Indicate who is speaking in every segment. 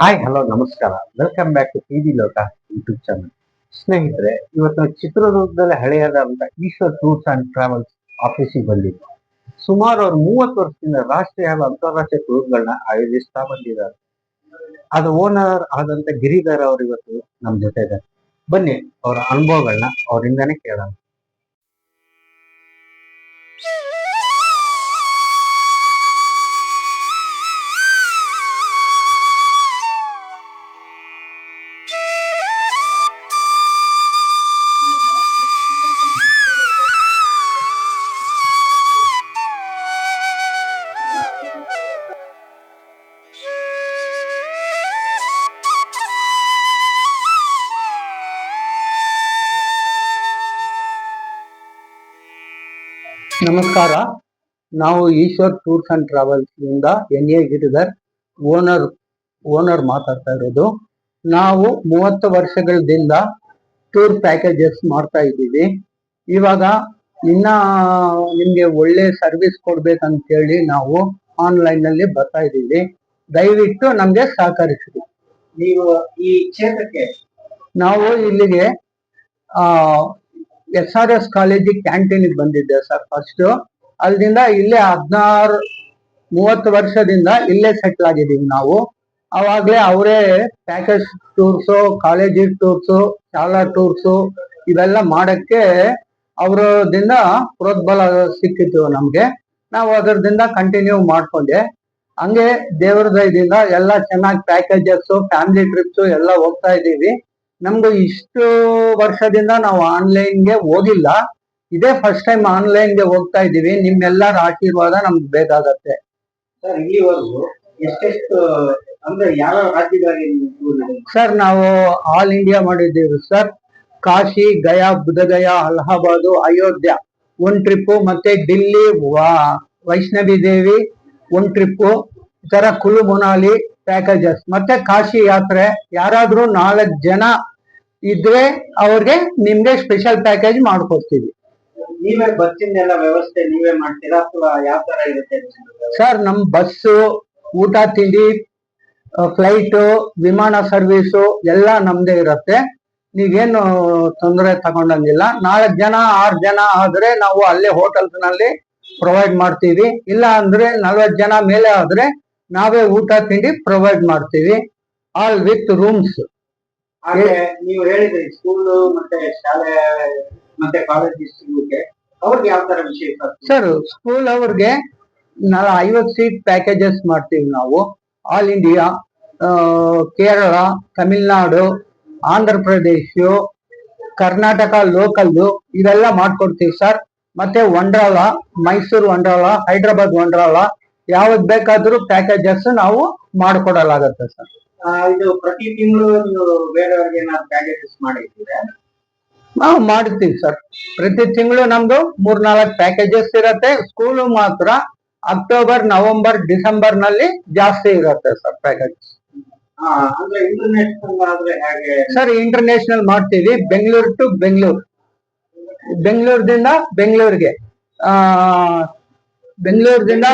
Speaker 1: Hi hello ನಮಸ್ಕಾರ. Welcome back to T V Loka YouTube channel ಸ್ನೇಹಿತರೆ, ಇವತ್ತು ಚಿತ್ರದುರ್ಗದಲ್ಲಿ ಹಳೆಯದಾದಂತಹ ಈಶ್ವರ್ ಟೂರ್ಸ್ ಅಂಡ್ ಟ್ರಾವೆಲ್ಸ್ ಆಫೀಸಿಗೆ ಬಂದಿದ್ದು. ಸುಮಾರು ಅವ್ರು ಮೂವತ್ತು ವರ್ಷದಿಂದ ರಾಷ್ಟ್ರೀಯ ಹಾಗೂ ಅಂತಾರಾಷ್ಟ್ರೀಯ ಟೂರ್ಗಳನ್ನ ಆಯೋಜಿಸ್ತಾ ಬಂದಿದ್ದಾರೆ. ಅದು ಓನರ್ ಆದಂತ ಗಿರಿಧರ್ ಅವರು ಇವತ್ತು ನಮ್ಮ ಜೊತೆ ಇದ್ದಾರೆ. ಬನ್ನಿ, ಅವರ ಅನುಭವಗಳನ್ನ ಅವರಿಂದಾನೇ ಕೇಳೋಣ. ನಮಸ್ಕಾರ. ನಾವು ಈಶ್ವರ್ ಟೂರ್ಸ್ ಅಂಡ್ ಟ್ರಾವೆಲ್ಸ್ ಇಂದ N A Giridhar owner owner ಮಾತಾಡ್ತಾ ಇರೋದು. ನಾವು ಮೂವತ್ತು ವರ್ಷಗಳಿಂದ ಟೂರ್ ಪ್ಯಾಕೇಜಸ್ ಮಾಡ್ತಾ ಇದ್ದೀವಿ. ಇವಾಗ ಇನ್ನ ನಿಮ್ಗೆ ಒಳ್ಳೆ ಸರ್ವಿಸ್ ಕೊಡ್ಬೇಕಂತ ಹೇಳಿ ನಾವು ಆನ್ಲೈನ್ನಲ್ಲಿ ಬರ್ತಾ ಇದ್ದೀವಿ. ದಯವಿಟ್ಟು ನಮ್ಗೆ ಸಹಕರಿಸಿ
Speaker 2: ನೀವು ಈ ಕ್ಷೇತ್ರಕ್ಕೆ?
Speaker 1: ನಾವು ಇಲ್ಲಿಗೆ ಆ ಎಸ್ ಆರ್ ಎಸ್ ಕಾಲೇಜಿಗೆ ಕ್ಯಾಂಟೀನಿಗೆ ಬಂದಿದ್ದೆ ಸರ್ ಫಸ್ಟ್ ಅಲ್ಲಿಂದ ಇಲ್ಲೇ ಹದಿನಾರು, ಮೂವತ್ತು ವರ್ಷದಿಂದ ಇಲ್ಲೇ ಸೆಟ್ಲ್ ಆಗಿದ್ದೀವಿ ನಾವು. ಅವಾಗಲೇ ಅವರೇ ಪ್ಯಾಕೇಜ್ ಟೂರ್ಸು ಕಾಲೇಜಿಗೆ ಟೂರ್ಸು ಶಾಲಾ ಟೂರ್ಸು ಇವೆಲ್ಲ ಮಾಡಕ್ಕೆ ಅವರದಿಂದ ಪ್ರೋತ್ಬಲ ಸಿಕ್ಕಿತ್ತು ನಮಗೆ. ನಾವು ಅದರದಿಂದ ಕಂಟಿನ್ಯೂ ಮಾಡ್ಕೊಂಡೆ. ಹಂಗೆ ದೇವರ ಎಲ್ಲ ಚೆನ್ನಾಗಿ ಪ್ಯಾಕೇಜಸ್ ಫ್ಯಾಮಿಲಿ ಟ್ರಿಪ್ಸ್ ಎಲ್ಲ ಹೋಗ್ತಾ ಇದ್ದೀವಿ. ನಮ್ದು ಇಷ್ಟು ವರ್ಷದಿಂದ ನಾವು ಆನ್ಲೈನ್ಗೆ ಹೋಗಿಲ್ಲ. ಇದೇ ಫಸ್ಟ್ ಟೈಮ್ ಆನ್ಲೈನ್ಗೆ ಹೋಗ್ತಾ ಇದ್ದೀವಿ. ನಿಮ್ಮೆಲ್ಲರ ಆಶೀರ್ವಾದ ನಮ್ಗೆ ಬೇಕಾಗತ್ತೆ.
Speaker 2: ಸರ್ ಇಲ್ಲಿವರೆಗೂ ಎಷ್ಟೆಷ್ಟು ಅಂದ್ರೆ ಯಾವ
Speaker 1: ಸರ್ ನಾವು ಆಲ್ ಇಂಡಿಯಾ ಮಾಡಿದ್ದೀವಿ sir. Kashi Gaya Bodhgaya Allahabad Ayodhya. One trip ಮತ್ತೆ ಡಿಲ್ಲಿ ವೈಷ್ಣವಿ ದೇವಿ ಒನ್ ಟ್ರಿಪ್ಪು ಈ ತರ ಕುಲು ಮನಾಲಿ ಪ್ಯಾಕೇಜಸ್ ಮತ್ತೆ ಕಾಶಿ ಯಾತ್ರೆ ಯಾರಾದ್ರೂ ನಾಲ್ಕು ಜನ ಇದ್ರೆ ಅವ್ರಿಗೆ ನಿಮ್ಗೆ ಸ್ಪೆಷಲ್ ಪ್ಯಾಕೇಜ್ ಮಾಡ್ಕೊಡ್ತೀವಿ.
Speaker 2: ನೀವೇ ಬಸ್ಸಿಂದೆಲ್ಲ ವ್ಯವಸ್ಥೆ ನೀವೇ ಮಾಡ್ತೀರಾ ಅಥವಾ ಯಾವ ತರ ಇರುತ್ತೆ
Speaker 1: ಸರ್ ನಮ್ ಬಸ್ಸು ಊಟ ತಿಂಡಿ ಫ್ಲೈಟು ವಿಮಾನ ಸರ್ವಿಸು ಎಲ್ಲ ನಮ್ದೇ ಇರುತ್ತೆ. ನೀವೇನು ತೊಂದರೆ ತಗೊಂಡಂಗಿಲ್ಲ. ನಾಲ್ಕು ಜನ ಆರು ಜನ ಆದ್ರೆ ನಾವು ಅಲ್ಲೇ ಹೋಟೆಲ್ಸ್ನಲ್ಲಿ ಪ್ರೊವೈಡ್ ಮಾಡ್ತೀವಿ. ಇಲ್ಲ ಅಂದ್ರೆ ನಲ್ವತ್ತು ಜನ ಮೇಲೆ ಆದ್ರೆ ನಾವೇ ಊಟ ತಿಂಡಿ ಪ್ರೊವೈಡ್ ಮಾಡ್ತೀವಿ. ಆಲ್ ವಿತ್ ರೂಮ್ಸ್
Speaker 2: ನೀವು ಹೇಳಿದ್ರಿ ಸ್ಕೂಲ್ ಮತ್ತೆ ಶಾಲೆ ಮತ್ತೆ ಕಾಲೇಜ್ ಅವ್ರಿಗೆ ಯಾವ ತರ ವಿಷಯ ಸರ್
Speaker 1: ಸ್ಕೂಲ್ ಅವ್ರಿಗೆ ಐವತ್ತು ಸೀಟ್ ಪ್ಯಾಕೇಜಸ್ ಮಾಡ್ತೀವಿ ನಾವು. All India Kerala Tamil Nadu Andhra Pradesh Karnataka local ಇವೆಲ್ಲ ಮಾಡ್ಕೊಡ್ತೀವಿ ಸರ್ ಮತ್ತೆ ವಂಡ್ರಾಲ ಮೈಸೂರು ವಂಡ್ರಾಲ ಹೈದ್ರಾಬಾದ್ ವಂಡ್ರಾಲ ಯಾವ್ದು ಬೇಕಾದ್ರೂ ಪ್ಯಾಕೇಜಸ್ ನಾವು ಮಾಡ್ಕೊಡಲಾಗತ್ತೆ ಸರ್.
Speaker 2: ಇದು ಪ್ರತಿ ತಿಂಗಳು ನೀವು ಬೇರೆಯವ್ರಿಗೆ ಏನಾದ್ರು ಪ್ಯಾಕೇಜಸ್ ಮಾಡಿದ್ದೀರಾ
Speaker 1: ನಾವು ಮಾಡ್ತೀವಿ ಸರ್. ಪ್ರತಿ ತಿಂಗಳು ನಮ್ದು ಮೂರ್ನಾಲ್ಕು ಪ್ಯಾಕೇಜಸ್ ಇರತ್ತೆ. ಸ್ಕೂಲು ಮಾತ್ರ ಅಕ್ಟೋಬರ್ ನವೆಂಬರ್ ಡಿಸೆಂಬರ್ನಲ್ಲಿ ಜಾಸ್ತಿ ಇರುತ್ತೆ ಸರ್ ಪ್ಯಾಕೇಜ್
Speaker 2: ಆ, ಅಂದ್ರೆ ಇಂಟರ್ನ್ಯಾಷನಲ್ ಆದ್ರೆ ಹೇಗೆ?
Speaker 1: ಸರ್ ಇಂಟರ್ನ್ಯಾಷನಲ್ ಮಾಡ್ತೀವಿ. ಬೆಂಗಳೂರು ಟು ಬೆಂಗಳೂರು. ಬೆಂಗಳೂರದಿಂದ ಬೆಂಗಳೂರಿಗೆ.
Speaker 2: ಬೆಂಗಳೂರಿಂದ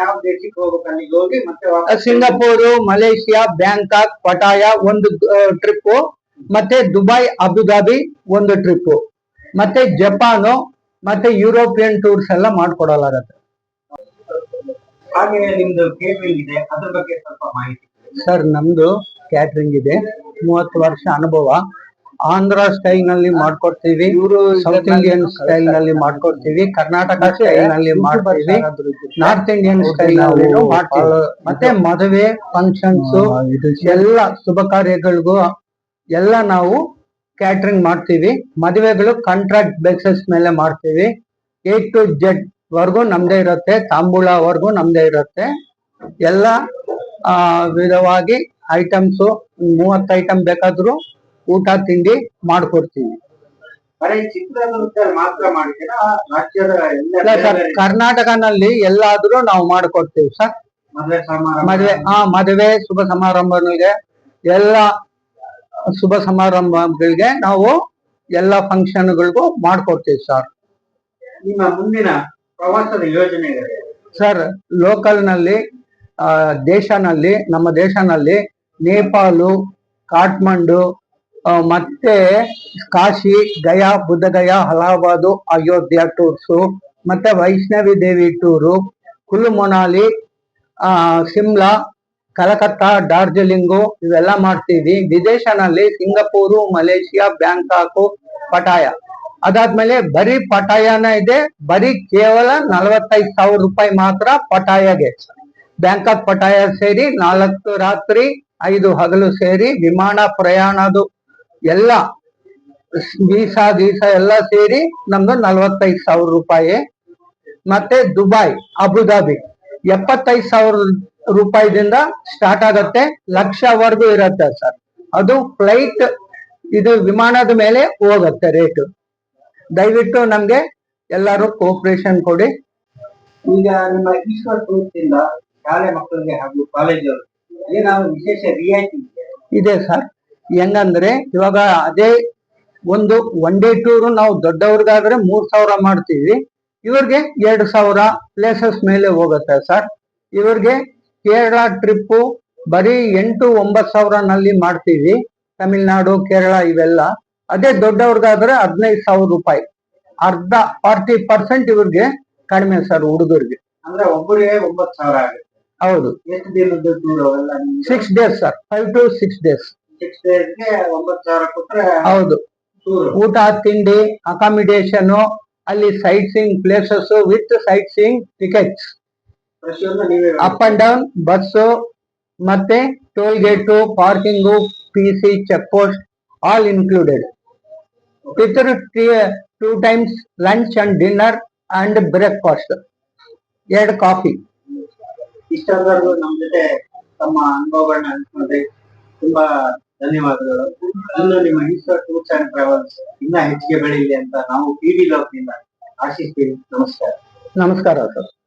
Speaker 2: ಯಾವ ದೇಶಕ್ಕೆ ಹೋಗ್ಬೇಕು? ಅಲ್ಲಿಗೆ ಹೋಗಿ ಮತ್ತೆ
Speaker 1: ಸಿಂಗಾಪುರ್ ಮಲೇಷಿಯಾ ಬ್ಯಾಂಕಾಕ್ ಪಟಾಯ ಒಂದು ಟ್ರಿಪ್ ಮತ್ತೆ ದುಬೈ ಅಬುದಾಬಿ ಒಂದು ಟ್ರಿಪ್ ಮತ್ತೆ ಜಪಾನು ಮತ್ತೆ ಯುರೋಪಿಯನ್ ಟೂರ್ಸ್ ಎಲ್ಲ ಮಾಡ್ಕೊಡಲಾಗತ್ತೆ.
Speaker 2: ಹಾಗೆ ನಿಮ್ದು ಕೇಟರಿಂಗ್ ಇದೆ. ಅದ್ರ ಬಗ್ಗೆ ಸ್ವಲ್ಪ ಮಾಹಿತಿ
Speaker 1: ಸರ್ ನಮ್ದು ಕ್ಯಾಟ್ರಿಂಗ್ ಇದೆ. ಮೂವತ್ತು ವರ್ಷ ಅನುಭವ. ಆಂಧ್ರ ಸ್ಟೈಲ್ನಲ್ಲಿ ಮಾಡ್ಕೊಡ್ತೀವಿ ಸೌತ್ ಇಂಡಿಯನ್ ಸ್ಟೈಲ್ನಲ್ಲಿ ಮಾಡ್ಕೊಡ್ತೀವಿ ಕರ್ನಾಟಕ ಸ್ಟೈಲ್ನಲ್ಲಿ ಮಾಡ್ತೀವಿ ನಾರ್ತ್ ಇಂಡಿಯನ್ ಸ್ಟೈಲ್ನಲ್ಲಿ ಮಾಡ್ತೀವಿ. ಮತ್ತೆ ಮದುವೆ ಫಂಕ್ಷನ್ಸ್ ಎಲ್ಲ ಶುಭ ಕಾರ್ಯಗಳಿಗೂ ಎಲ್ಲ ನಾವು ಕ್ಯಾಟ್ರಿಂಗ್ ಮಾಡ್ತೀವಿ. ಮದುವೆಗಳು ಕಾಂಟ್ರಾಕ್ಟ್ ಬೇಸಿಸ್ ಮೇಲೆ ಮಾಡ್ತೀವಿ. ಎ ಟು ಜೆಡ್ ವರ್ಗು ನಮ್ದೇ ಇರುತ್ತೆ ತಾಂಬೂಲವರೆಗೂ ನಮ್ದೇ ಇರುತ್ತೆ. ಎಲ್ಲ ವಿಧವಾಗಿ ಐಟಮ್ಸ್ ಮೂವತ್ತು ಐಟಮ್ ಬೇಕಾದ್ರೂ ಊಟ ತಿಂಡಿ ಮಾಡ್ಕೊಡ್ತೀವಿ. ಕರ್ನಾಟಕನಲ್ಲಿ ಎಲ್ಲಾದ್ರೂ ನಾವು ಮಾಡ್ಕೊಡ್ತೀವಿ ಸರ್.
Speaker 2: ಮದುವೆ ಹಾ
Speaker 1: ಮದುವೆ ಶುಭ ಸಮಾರಂಭಗಳಿಗೆ ಎಲ್ಲ ಶುಭ ಸಮಾರಂಭಗಳಿಗೆ ನಾವು ಎಲ್ಲ ಫಂಕ್ಷನ್ಗಳಿಗೂ ಮಾಡ್ಕೊಡ್ತೀವಿ ಸರ್.
Speaker 2: ನಿಮ್ಮ ಮುಂದಿನ ಪ್ರವಾಸದ ಯೋಜನೆ
Speaker 1: ಸರ್ ಲೋಕಲ್ನಲ್ಲಿ ಆ, ದೇಶನಲ್ಲಿ ನಮ್ಮ ದೇಶನಲ್ಲಿ ನೇಪಾಳು ಕಾಠ್ಮಂಡು ಮತ್ತೆ ಕಾಶಿ, ಗಯಾ ಬುದ್ಧಗಯಾ ಅಲಹಾಬಾದು ಅಯೋಧ್ಯ ಟೂರ್ಸು, ಮತ್ತೆ ವೈಷ್ಣವಿ ದೇವಿ ಟೂರು, ಕುಲ್ಲು ಮೊನಾಲಿ ಸಿಮ್ಲಾ ಕಲಕತ್ತಾ, ಡಾರ್ಜಿಲಿಂಗು, ಇವೆಲ್ಲ ಮಾಡ್ತೀವಿ ವಿದೇಶನಲ್ಲಿ ಸಿಂಗಪೂರು, ಮಲೇಷಿಯಾ, ಬ್ಯಾಂಕಾಕು, ಪಟಾಯ. ಅದಾದ್ಮೇಲೆ ಬರೀ ಪಟಾಯನ ಇದೆ, ಬರೀ ಕೇವಲ ನಲವತ್ತೈದು ಸಾವಿರ ರೂಪಾಯಿ ಮಾತ್ರ ಪಟಾಯಗೆ. ಬ್ಯಾಂಕಾಕ್ ಪಟಾಯ ಸೇರಿ ನಾಲ್ಕು ರಾತ್ರಿ ಐದು ಹಗಲು ಸೇರಿ ವಿಮಾನ ಪ್ರಯಾಣದು ಎಲ್ಲ ವೀಸಾ ದೀಸಾ ಎಲ್ಲ ಸೇರಿ ನಮ್ದು ನಲ್ವತ್ತೈದ್ ಸಾವಿರ ರೂಪಾಯಿ. ಮತ್ತೆ ದುಬೈ ಅಬುದಾಬಿ. ಎಪ್ಪತ್ತೈದು ಸಾವಿರ ರೂಪಾಯಿದಿಂದ ಸ್ಟಾರ್ಟ್ ಆಗತ್ತೆ. ಲಕ್ಷವರೆಗೂ ಇರತ್ತೆ ಸರ್. ಅದು ಫ್ಲೈಟ್ ಇದು ವಿಮಾನದ ಮೇಲೆ ಹೋಗುತ್ತೆ ರೇಟು ದಯವಿಟ್ಟು ನಮ್ಗೆ ಎಲ್ಲರೂ ಕೋಪರೇಷನ್ ಕೊಡಿ.
Speaker 2: ಈಗ ನಿಮ್ಮ ಈಶ್ವರ್ ಶಾಲೆ ಮಕ್ಕಳಿಗೆ ಹಾಗೂ ಕಾಲೇಜವರು ಏನಾದ್ರು ವಿಶೇಷ ರಿಯಾಯಿತಿ
Speaker 1: ಇದೆ ಸರ್. ಹೆಂಗಂದ್ರೆ ಇವಾಗ ಅದೇ ಒಂದು ಒನ್ ಡೇ ಟೂರ್ ನಾವು ದೊಡ್ಡವ್ರಿಗಾದ್ರೆ ಮೂರ್ ಸಾವಿರ ಮಾಡ್ತೀವಿ. ಇವ್ರಿಗೆ ಎರಡು ಸಾವಿರ ಪ್ಲೇಸಸ್ ಮೇಲೆ ಹೋಗುತ್ತೆ ಸರ್. ಇವ್ರಿಗೆ ಕೇರಳ ಟ್ರಿಪ್ಪು ಬರೀ ಎಂಟು ಒಂಬತ್ತು ಸಾವಿರನಲ್ಲಿ ಮಾಡ್ತೀವಿ. ತಮಿಳ್ನಾಡು ಕೇರಳ ಇವೆಲ್ಲ. ಅದೇ ದೊಡ್ಡವ್ರಿಗಾದ್ರೆ ಹದಿನೈದು ಸಾವಿರ ರೂಪಾಯಿ. ಅರ್ಧ ಫಾರ್ಟಿ ಪರ್ಸೆಂಟ್ ಇವ್ರಿಗೆ ಕಡಿಮೆ ಸರ್ ಹುಡುಗರಿಗೆ.
Speaker 2: ಅಂದ್ರೆ ಒಬ್ಬರಿಗೆ ಒಂಬತ್ತು ಸಾವಿರ ಆಗುತ್ತೆ.
Speaker 1: ಹೌದು. Six days sir. Five to six days
Speaker 2: six ಡೇಸ್ಗೆ ಒಂಬತ್ತು ಸಾವಿರ ಕೊಟ್ರೆ
Speaker 1: ಹೌದು. ಊಟ ತಿಂಡಿ ಅಕಾಮಿಡೇಷನ್ ಅಲ್ಲಿ sightseeing places with sightseeing tickets up and down bus ಮತ್ತೆ toll gate parking P C check post all included with two times lunch and dinner and breakfast ಎರಡು ಕಾಫಿ
Speaker 2: ಇಷ್ಟೊಂದವರೆಗೂ ನಮ್ಮ ಜೊತೆ ತಮ್ಮ ಅನುಭವಗಳನ್ನ ಹಂಚ್ಕೊಂಡ್ರೆ ತುಂಬಾ ಧನ್ಯವಾದಗಳು. ಇನ್ನು ನಿಮ್ಮ ಈಶ್ವರ್ ಟೂರ್ಸ್ ಅಂಡ್ ಟ್ರಾವೆಲ್ಸ್ ಇನ್ನ ಹೆಚ್ಚಿಗೆ ಬೆಳೀಲಿ ಅಂತ ನಾವು ಪಿ ಡಿ ಲಾಕ್ನಿಂದ ಆಶಿಸ್ತೀವಿ. ನಮಸ್ಕಾರ.
Speaker 1: ನಮಸ್ಕಾರ ಸರ್.